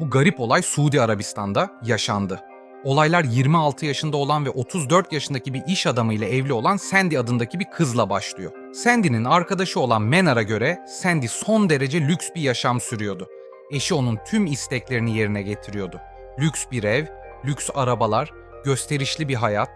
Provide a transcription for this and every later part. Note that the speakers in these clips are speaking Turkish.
Bu garip olay Suudi Arabistan'da yaşandı. Olaylar 26 yaşında olan ve 34 yaşındaki bir iş adamı ile evli olan Sandy adındaki bir kızla başlıyor. Sandy'nin arkadaşı olan Menar'a göre Sandy son derece lüks bir yaşam sürüyordu. Eşi onun tüm isteklerini yerine getiriyordu. Lüks bir ev, lüks arabalar, gösterişli bir hayat.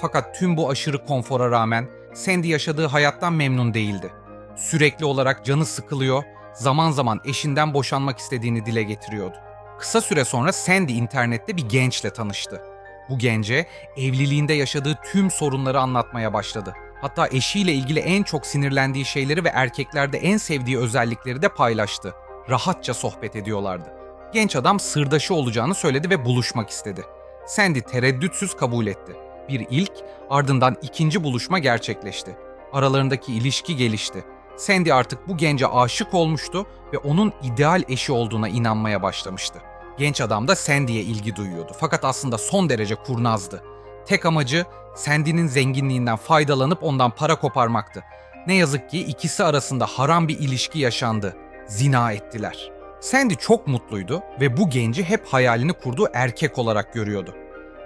Fakat tüm bu aşırı konfora rağmen Sandy yaşadığı hayattan memnun değildi. Sürekli olarak canı sıkılıyor, zaman zaman eşinden boşanmak istediğini dile getiriyordu. Kısa süre sonra Sandy internette bir gençle tanıştı. Bu gence evliliğinde yaşadığı tüm sorunları anlatmaya başladı. Hatta eşiyle ilgili en çok sinirlendiği şeyleri ve erkeklerde en sevdiği özellikleri de paylaştı. Rahatça sohbet ediyorlardı. Genç adam sırdaşı olacağını söyledi ve buluşmak istedi. Sandy tereddütsüz kabul etti. Bir ilk, ardından ikinci buluşma gerçekleşti. Aralarındaki ilişki gelişti. Sandy artık bu gence aşık olmuştu ve onun ideal eşi olduğuna inanmaya başlamıştı. Genç adam da Sandy'ye ilgi duyuyordu fakat aslında son derece kurnazdı. Tek amacı Sandy'nin zenginliğinden faydalanıp ondan para koparmaktı. Ne yazık ki ikisi arasında haram bir ilişki yaşandı. Zina ettiler. Sandy çok mutluydu ve bu genci hep hayalini kurduğu erkek olarak görüyordu.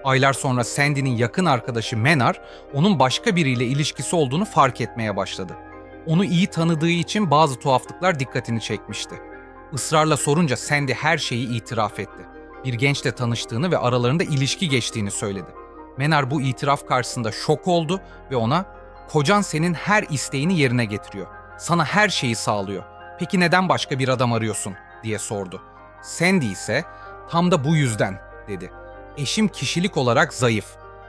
Aylar sonra Sandy'nin yakın arkadaşı Menar, onun başka biriyle ilişkisi olduğunu fark etmeye başladı. Onu iyi tanıdığı için bazı tuhaflıklar dikkatini çekmişti. Israrla sorunca Sandy her şeyi itiraf etti. Bir gençle tanıştığını ve aralarında ilişki geçtiğini söyledi. Menar bu itiraf karşısında şok oldu ve ona "Kocan senin her isteğini yerine getiriyor. Sana her şeyi sağlıyor. Peki neden başka bir adam arıyorsun?" diye sordu. Sandy ise "Tam da bu yüzden." dedi. Eşim kişilik olarak zayıf.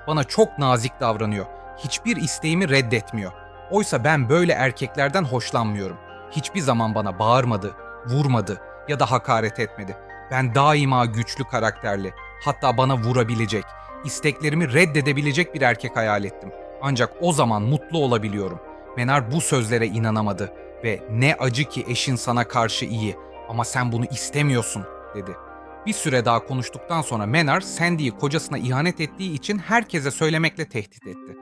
Bana çok nazik davranıyor. Hiçbir isteğimi reddetmiyor. Oysa ben böyle erkeklerden hoşlanmıyorum. Hiçbir zaman bana bağırmadı, vurmadı ya da hakaret etmedi. Ben daima güçlü karakterli, hatta bana vurabilecek, isteklerimi reddedebilecek bir erkek hayal ettim. Ancak o zaman mutlu olabiliyorum. Menar bu sözlere inanamadı ve ne acı ki eşin sana karşı iyi ama sen bunu istemiyorsun dedi. Bir süre daha konuştuktan sonra Menar, Sandy'yi kocasına ihanet ettiği için herkese söylemekle tehdit etti.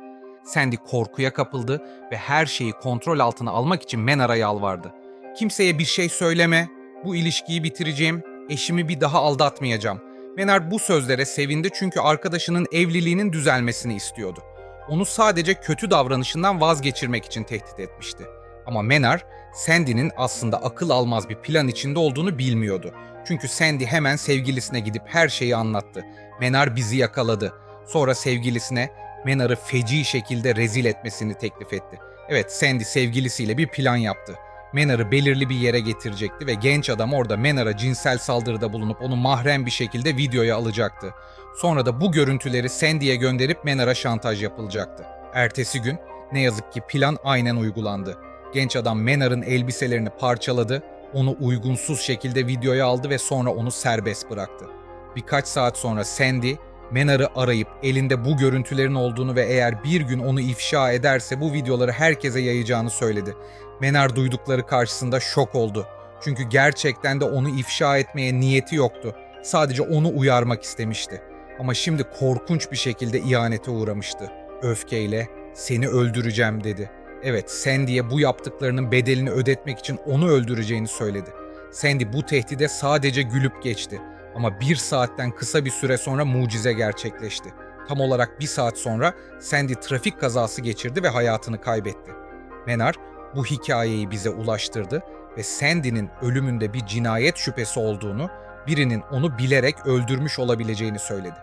Sandy korkuya kapıldı ve her şeyi kontrol altına almak için Menar'a yalvardı. Kimseye bir şey söyleme, bu ilişkiyi bitireceğim, eşimi bir daha aldatmayacağım. Menar bu sözlere sevindi çünkü arkadaşının evliliğinin düzelmesini istiyordu. Onu sadece kötü davranışından vazgeçirmek için tehdit etmişti. Ama Menar, Sandy'nin aslında akıl almaz bir plan içinde olduğunu bilmiyordu. Çünkü Sandy hemen sevgilisine gidip her şeyi anlattı. Menar bizi yakaladı. Sonra sevgilisine Menar'ı feci şekilde rezil etmesini teklif etti. Evet, Sandy sevgilisiyle bir plan yaptı. Menar'ı belirli bir yere getirecekti ve genç adam orada Menar'a cinsel saldırıda bulunup onu mahrem bir şekilde videoya alacaktı. Sonra da bu görüntüleri Sandy'ye gönderip Menar'a şantaj yapılacaktı. Ertesi gün ne yazık ki plan aynen uygulandı. Genç adam Menar'ın elbiselerini parçaladı, onu uygunsuz şekilde videoya aldı ve sonra onu serbest bıraktı. Birkaç saat sonra Sandy, Menar'ı arayıp elinde bu görüntülerin olduğunu ve eğer bir gün onu ifşa ederse bu videoları herkese yayacağını söyledi. Menar duydukları karşısında şok oldu. Çünkü gerçekten de onu ifşa etmeye niyeti yoktu. Sadece onu uyarmak istemişti. Ama şimdi korkunç bir şekilde ihanete uğramıştı. Öfkeyle seni öldüreceğim dedi. Evet Sandy'ye bu yaptıklarının bedelini ödetmek için onu öldüreceğini söyledi. Sandy bu tehdide sadece gülüp geçti. Ama bir saatten kısa bir süre sonra mucize gerçekleşti. Tam olarak bir saat sonra Sandy trafik kazası geçirdi ve hayatını kaybetti. Menar bu hikayeyi bize ulaştırdı ve Sandy'nin ölümünde bir cinayet şüphesi olduğunu, birinin onu bilerek öldürmüş olabileceğini söyledi.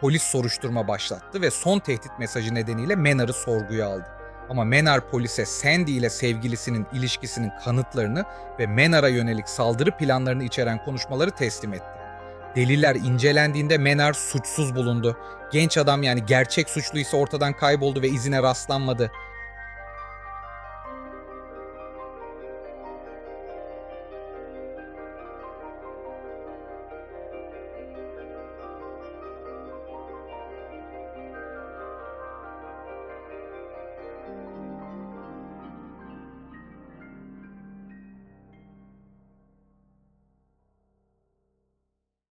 Polis soruşturma başlattı ve son tehdit mesajı nedeniyle Menar'ı sorguya aldı. Ama Menar polise Sandy ile sevgilisinin ilişkisinin kanıtlarını ve Menar'a yönelik saldırı planlarını içeren konuşmaları teslim etti. Deliller incelendiğinde Menar suçsuz bulundu. Genç adam yani gerçek suçlu ise ortadan kayboldu ve izine rastlanmadı.